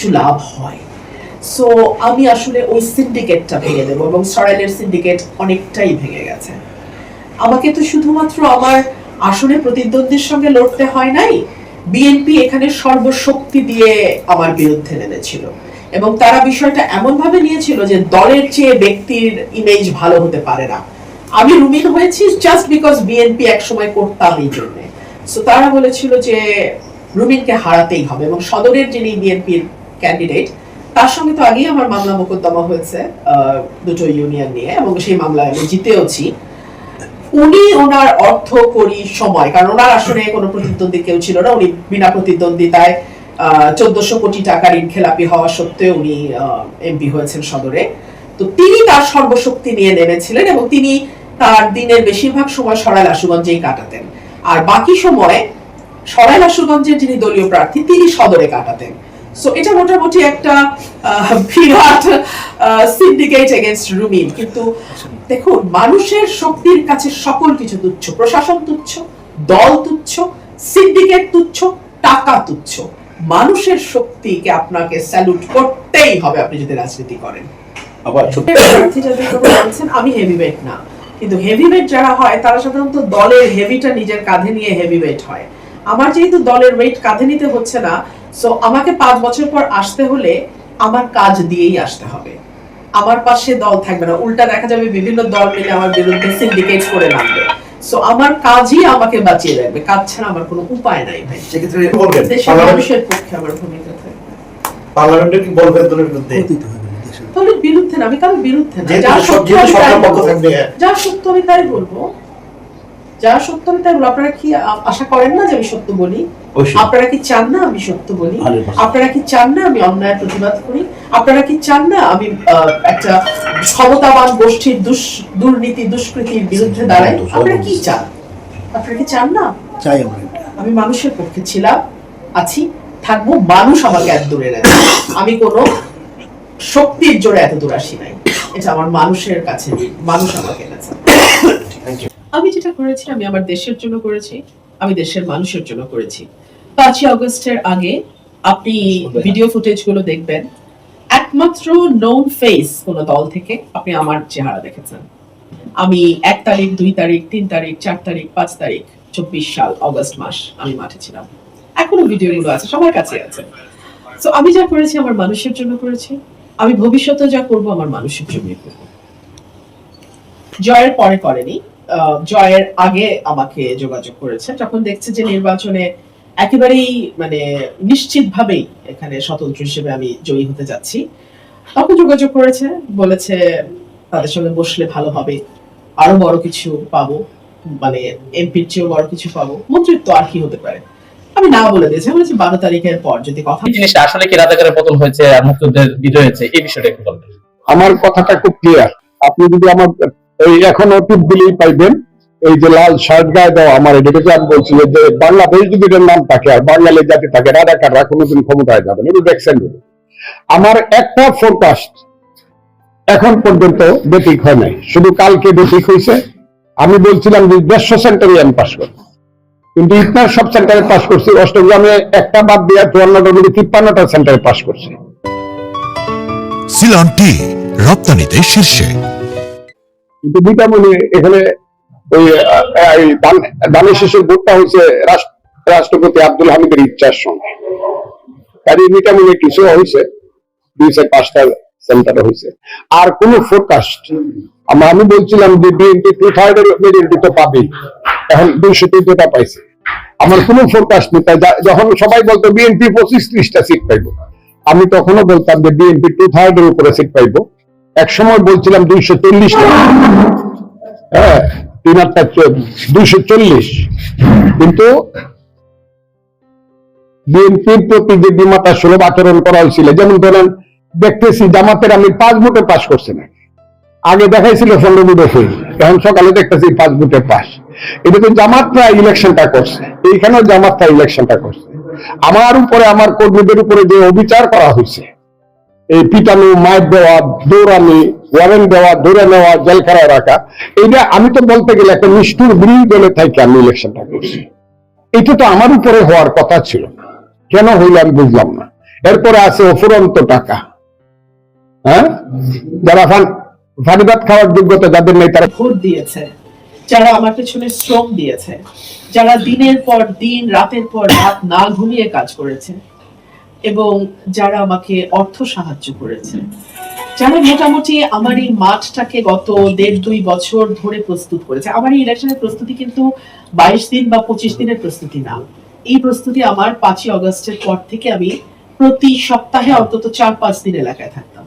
কিছু লাভ হয়। সো আমি আসলে ওই সিন্ডিকেটটা ভেঙে দেবো এবং সরাইলের সিন্ডিকেট অনেকটাই ভেঙে গেছে। আমাকে তো শুধুমাত্র আমার আসনে প্রতিদ্বন্দ্বীর সঙ্গে লড়তে হয় নাই বিএনপি এখানে সর্বশক্তি দিয়ে আমার বিরুদ্ধে নেমেছিল। এবং তারা বিষয়টা এমন ভাবে নিয়েছিল যে দলের চেয়ে ব্যক্তির ইমেজ ভালো হতে পারে না। আমি রুমিন হয়েছি জাস্ট বিকজ বিএনপি একসময় করতাম এই জন্যে। সো তারা বলেছিল যে রুমিনকে হারাতেই হবে এবং সদরের যিনি বিএনপির ক্যান্ডিডেট তার সঙ্গে তো আগেই আমার মামলা মোকদ্দমা হয়েছে দুটো ইউনিয়ন নিয়ে, এবং সেই মামলায় আমি জিতেওছি। উনি ওনার অর্থ করি সময়, কারণ ওনার আসলে কোনো প্রতিদ্বন্দ্বী কেউ ছিল না, উনি বিনা প্রতিদ্বন্দ্বিতায় চোদ্দশো কোটি টাকা ঋণ খেলাপি হওয়া সত্ত্বেও উনি এমপি হয়েছেন সদরে। তো তিনি তার সর্বশক্তি নিয়ে নেমেছিলেন, এবং তিনি তার দিনের বেশিরভাগ সময় সরাইল আশুগঞ্জেই কাটাতেন। আর বাকি সময় সরাইল আশুগঞ্জের যিনি দলীয় প্রার্থী, তিনি সদরে কাটাতেন। সো এটা মোটামুটি একটা বিরাট সিন্ডিকেট এগেনস্ট রুমিন। কিন্তু দেখুন মানুষের শক্তির কাছে সকল কিছু তুচ্ছ। প্রশাসন তুচ্ছ দল তুচ্ছ সিন্ডিকেট তুচ্ছ টাকা তুচ্ছ। মানুষের শক্তিকে আপনাকে স্যালুট করতেই হবে আপনি যদি রাজনীতি করেন। আবার আমি হেভিওয়েট না। কিন্তু হেভিওয়েট যারা হয় তারা সাধারণত দলের হেভিটা নিজের কাঁধে নিয়ে হেভিওয়েট হয়। আমার যেহেতু দলের ওয়েট কাঁধে নিতে হচ্ছে না সো আমাকে পাঁচ বছর পর আসতে হলে আমার কাজ দিয়েই আসতে হবে। আমার পাশে দল থাকবে না উল্টা দেখা যাবে বিভিন্ন দল মিলে আমার বিরুদ্ধে সিন্ডিকেট করে নামবে। সো আমার কাজই আমাকে বাঁচিয়ে রাখবে কাজ ছাড়া আমার কোনো উপায় নাই ভাই। সেক্ষেত্রে বলবেন দেশের মানুষের পক্ষে আমার ভূমিকা থাকবে। পার্লামেন্টে কি বলবেন দলের বিরুদ্ধে? তাহলে বিরুদ্ধে না আমি কারোর বিরুদ্ধে না যা সত্য আমি তাই বলব। থাকবে যা সত্য তাই আপনারা কি আশা করেন না যে আমি সত্য বলি? আপনারা কি চান না আমি সত্য বলি? আপনারা কি চান না আমি অন্যায়ের প্রতিবাদ করি? আপনারা কি চান না আমি একটা ক্ষমতাবান গোষ্ঠীর দুর্নীতি দুষ্কৃতির বিরুদ্ধে দাঁড়াই? আপনারা কি চান? আপনারা কি চান না? চাই আমি মানুষের পক্ষে ছিলাম আছি থাকব মানুষ আমাকে এত দূরে এনেছে আমি কোনো শক্তির জোরে এত দূর আসি নাই। এটা আমার মানুষের কাছে মানুষ আমাকে you. আমি যেটা করেছি আমি আমার দেশের জন্য করেছি আমি দেশের মানুষের জন্য করেছি। পাঁচই অগস্টের আগে আপনি ভিডিও ফুটেজগুলো দেখবেন। একমাত্র নোন ফেস কোন দল থেকে আপনি আমার চেহারা দেখেছেন। আমি এক তারিখ দুই তারিখ তিন তারিখ চার তারিখ পাঁচ তারিখ চব্বিশ সাল অগস্ট মাস আমি মাঠে ছিলাম। এখনও ভিডিও গুলো আছে সবার কাছে আছে। তো আমি যা করেছি আমার মানুষের জন্য করেছি। আমি ভবিষ্যতে যা করব আমার মানুষের জন্য করব। জয়ের পরে করেনি। জয়ের আগে আমাকে যোগাযোগ করেছে। যখন দেখছে যে নির্বাচনে একেবারেই মানে নিশ্চিতভাবেই এখানে স্বতন্ত্র হিসেবে আমি জয়ী হতে যাচ্ছি তখন যোগাযোগ করেছে বলেছে তাদের সঙ্গে বসলে ভালো হবে। আরও বড় কিছু পাবো। মানে এমপির চেয়েও বড় কিছু পাবো। মন্ত্রিত্ব আর কি হতে পারে? আমি না বলে দিয়েছি। বলেছি বারো তারিখের পর যদি কথা এই জিনিসটা আসলে কি রাজাকারের পতন হয়েছে আর মুক্তিযুদ্ধের বিজয় হয়েছে? এই বিষয়টা একটু বলবেন। আমার কথাটা খুব ক্লিয়ার আপনি যদি আমার এই এখন অতীত দিলেই পাইবেন। এই যে লাল শার্ট গায়ে দেওয়া আমার এটাকে আমি বলছি যে বাংলাদেশ যদি নাম থাকে আর বাঙালি জাতি থাকে, রাজাকাররা কোনোদিন ক্ষমতায় যাবে না। দেখছেন আমার একটা ফোরকাস্ট এখন পর্যন্ত বেঠিক হয় নাই। শুধু কালকে বেঠিক হয়েছে। আমি বলছিলাম যে, দেড়শো সেন্টারে আমি পাশ করব কিন্তু ইতনার সব সেন্টারে পাশ করছি। অষ্টগ্রামে একটা বাদ দিয়ে চুয়ান্নটা মিলে তিপ্পান্নটা সেন্টারে পাশ করছি। সিলন টি, রপ্তানিতে শীর্ষে। কিন্তু বিটামণি এখানে ওই এই শেষের ভোটটা হয়েছে রাষ্ট্রপতি আব্দুল হামিদের ইচ্ছার সঙ্গে। কাজে বিটামণি কিছু হয়েছে, দুই চার পাঁচটা সেন্টারে হয়েছে। আর কোন ফোরকাস্ট আমি বলছিলাম যে বিএনপি তো পাবেই। এখন দুইশো পাইছে। আমার কোনো ফোরকাস্ট নেই, তাই যখন সবাই বলতো বিএনপি পঁচিশ ত্রিশটা সিট পাইবো, আমি তখনও বলতাম যে বিএনপি টু থার্ডের উপরে সিট পাইবো। এক সময় বলছিলাম দুইশো চল্লিশটা হ্যাঁ তিন আটটা দুইশো চল্লিশ। কিন্তু বিএনপির প্রতি যে বিমাতা সুলভ আচরণ করা হয়েছিল, যেমন ধরেন দেখতেছি জামাতের আমি পাঁচ ভোটে পাশ করছি না। আগে দেখাইছিল পনেরো ভোটে ফেল এখন সকালে দেখতেছি পাঁচ ভোটে পাস এটা তো জামাতরা ইলেকশনটা করছে, এইখানেও জামাতরা ইলেকশনটা করছে। আমার উপরে, আমার কর্মীদের উপরে যে অবিচার করা হয়েছে এই পিটানো, মাইক দেওয়া, দৌড়ানি ওয়ারেন্ট দেওয়া, ধরে নেওয়া, জেল খারাপ রাখা, এইটা আমি তো বলতে গেলে একটা নিষ্ঠুর বিরোধী দলে থাকি আমি ইলেকশনটা করছি। এটা তো আমার উপরে হওয়ার কথা ছিল না। কেন হইল আমি বুঝলাম না। এরপরে আছে অফুরন্ত টাকা। হ্যাঁ? যারা ফান- ফানিবাদ খাওয়ার যোগ্যতা যাদের নেই তারা ভোট দিয়েছে। যারা আমার পেছনে শ্রম দিয়েছে। যারা দিনের পর দিন, রাতের পর রাত না ঘুমিয়ে কাজ করেছে। এবং যারা আমাকে অর্থ সাহায্য করেছে যারা মোটামুটি আমার এই মাঠটাকে গত দেড় দুই বছর ধরে প্রস্তুত করেছে। আমার এই ইলেকশনের প্রস্তুতি কিন্তু বাইশ দিন বা পঁচিশ দিনের প্রস্তুতি না। এই প্রস্তুতি আমার পাঁচই অগস্টের পর থেকে আমি প্রতি সপ্তাহে অন্তত চার পাঁচ দিন এলাকায় থাকতাম।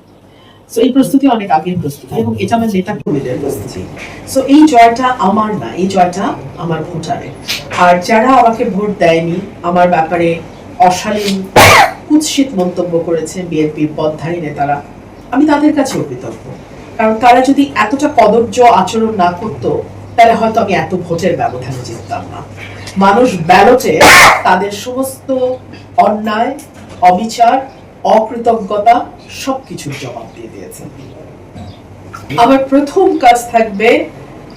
সো এই প্রস্তুতি অনেক আগের প্রস্তুতি এবং এটা আমার নেতা কর্মীদের প্রস্তুতি। সো এই জয়টা আমার না, এই জয়টা আমার ভোটারের। আর যারা আমাকে ভোট দেয়নি, আমার ব্যাপারে অশালীন কুৎসিত মন্তব্য করেছে বিএনপির পদধারী নেতারা। আমি তাদের কাছে কৃতজ্ঞ। কারণ তারা যদি এতটা কদর্য আচরণ না করতো, তাহলে হয়তো আমি এত ভোটের ব্যবধানে জিততাম না। মানুষ ব্যালটে তাদের সমস্ত অন্যায়, অবিচার, অকৃতজ্ঞতা সবকিছুর জবাব দিয়ে দিয়েছে। আমার প্রথম কাজ থাকবে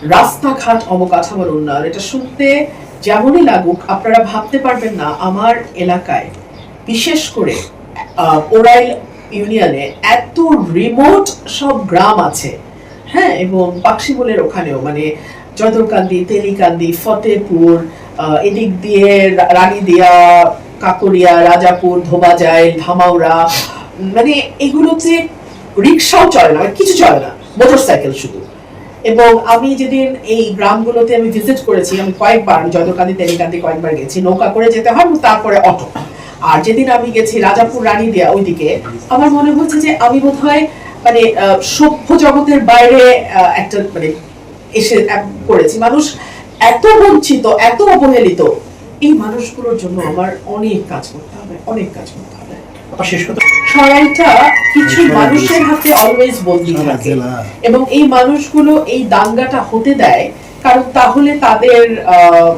রাস্তাঘাট অবকাঠামোর উন্নয়ন। এটা শুনতে যেমনই লাগুক, আপনারা ভাবতে পারবেন না, আমার এলাকায় বিশেষ করে ওরাইল ইউনিয়নে এত রিমোট সব গ্রাম আছে হ্যাঁ? এবং পাকশিমুলের ওখানেও মানে জয়দরকান্দি তেলিকান্দি ফতেপুর এদিক দিয়ে রানীদিয়া কাকরিয়া রাজাপুর ধোবাজাইল ধামাউড়া উম, মানে এগুলোতে রিক্সাও চলে না মানে কিছু চলে না মোটর সাইকেল শুধু। এবং আমি যেদিন এই গ্রামগুলোতে আমি ভিজিট করেছি আমি কয়েকবার আমি জয়দকান্দি তেলিকান্দি কয়েকবার গেছি নৌকা করে যেতে হয় তারপরে অটো। আর যেদিন আমি গেছি রাজাপুর রানী দেয়া ওইদিকে আমার মনে হচ্ছে যে আমি বোধহয় মানে সভ্য জগতের বাইরে একটা মানে এসে করেছি মানুষ এত বঞ্চিত এত অবহেলিত। এই মানুষগুলোর জন্য আমার অনেক কাজ করতে হবে অনেক কাজ করতে হবে। সরাইটা কিছু মানুষের হাতে অলওয়েজ বন্দি থাকে। এবং এই মানুষগুলো এই দাঙ্গাটা হতে দেয় কারণ তাহলে তাদের আহ,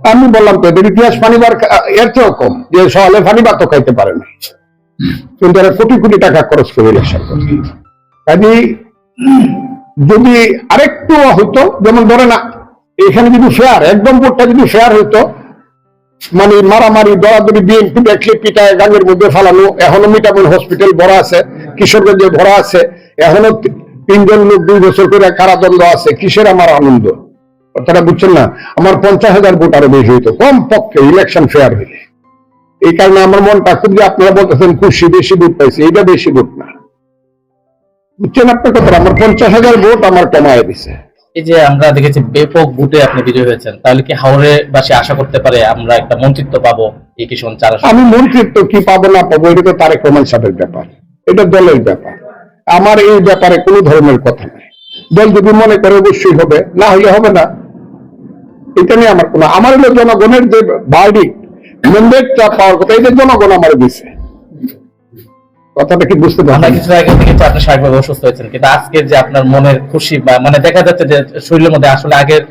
আমি বললাম তো, এদের ইতিহাস ফানিবার এর চেয়েও কম, যে সকালে ফানিবার তো খাইতে পারে না। কিন্তু এরা কোটি কোটি টাকা খরচ করে ইলেকশন কাজে যদি আরেকটু হতো, যেমন ধরে না এখানে যদি ফেয়ার একদম ভোটটা যদি ফেয়ার হতো মানে মারামারি দরাদরি বিএনপি দেখলে পিটায়, গাঙের মধ্যে ফেলানো, এখনও মিটামন হসপিটাল ভরা আছে, কিশোরগঞ্জে ভরা আছে, এখনও তিনজন লোক দুই বছর করে কারাদণ্ড আছে, কিসের আমার আনন্দ? কথাটা বুঝছেন না? আমার পঞ্চাশ হাজার ভোট আরও বেশি হইতো। কম পক্ষে ইলেকশন ফেয়ার হইলে। এই কারণে আমার মনটা খুব যে আপনারা বলতেছেন খুশি বেশি ভোট পাইছে এইটা বেশি ভোট না। বুঝছেন আপনার কথা আমার পঞ্চাশ হাজার ভোট আমার কমায় দিছে। এই যে আমরা দেখেছি ব্যাপক ভোটে আপনি বিজয় হয়েছেন তাহলে কি হাওড়ে বাসী আশা করতে পারে আমরা একটা মন্ত্রিত্ব পাবো? এই কিশোর চার আমি মন্ত্রিত্ব কি পাবো না পাবো এটা তো তারেক রহমান সাহেবের ব্যাপার। এটা দলের ব্যাপার। আমার এই ব্যাপারে কোনো ধরনের কথা নাই। দল যদি মনে করে অবশ্যই হবে না হলে হবে না। এটা নিয়ে আমার কোনো আমার হলো জনগণের যে বাড়ি ম্যান্ডেটটা পাওয়ার কথা এই যে জনগণ আমার দিছে। কথাটা কি বুঝতে আমরা কিছু আগে কিন্তু আপনি শারীরিকভাবে অসুস্থ হয়েছেন কিন্তু আজকে যে আপনার মনের খুশি বা মানে দেখা যাচ্ছে যে শরীরের মধ্যে আসলে আগের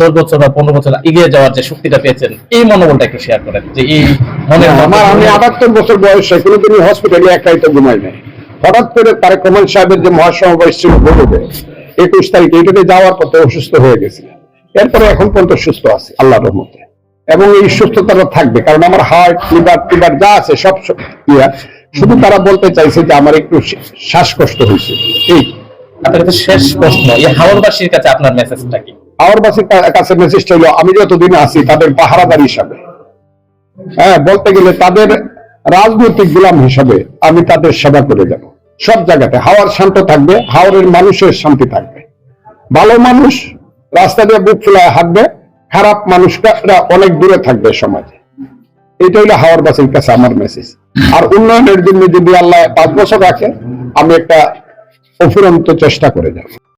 দশ বছর বা পনেরো বছর এগিয়ে যাওয়ার যে শক্তিটা পেয়েছেন এই মনোবলটা একটু শেয়ার করেন যে এই আমার আমি আটাত্তর বছর বয়সে কোনোদিন হসপিটালে একাই তো ঘুমাই নাই। হঠাৎ করে তারেক রহমান সাহেবের যে মহাসমাবেশ ছিল বলবে একুশ তারিখে এটাতে যাওয়ার পথে অসুস্থ হয়ে গেছে এরপরে এখন পর্যন্ত সুস্থ আছে আল্লাহ রহমতে। এবং এই সুস্থতাটা থাকবে কারণ আমার হার্ট লিভার টিভার যা আছে সব ইয়া শুধু তারা বলতে চাইছে যে আমার একটু শ্বাসকষ্ট হয়েছে। এই। আপনার শেষ প্রশ্ন এই হাওড়বাসীর কাছে আপনার মেসেজটা কি? আমার কাছে মেসেজটা হলো আমি যতদিন আছি তাদের পাহারাদার হিসাবে। হ্যাঁ বলতে গেলে তাদের রাজনৈতিক গোলাম হিসাবে আমি তাদের সেবা করে যাব। সব জায়গাতে হাওয়ার শান্ত থাকবে হাওড়ের মানুষের শান্তি থাকবে। ভালো মানুষ রাস্তা দিয়ে বুক ফুলায় হাঁটবে, খারাপ মানুষটা অনেক দূরে থাকবে সমাজে। এটা হলো হাওয়ার বাসের কাছে আমার মেসেজ আর উন্নয়নের জন্য যদি আল্লাহ পাঁচ বছর রাখে আমি একটা অফুরন্ত চেষ্টা করে যাব।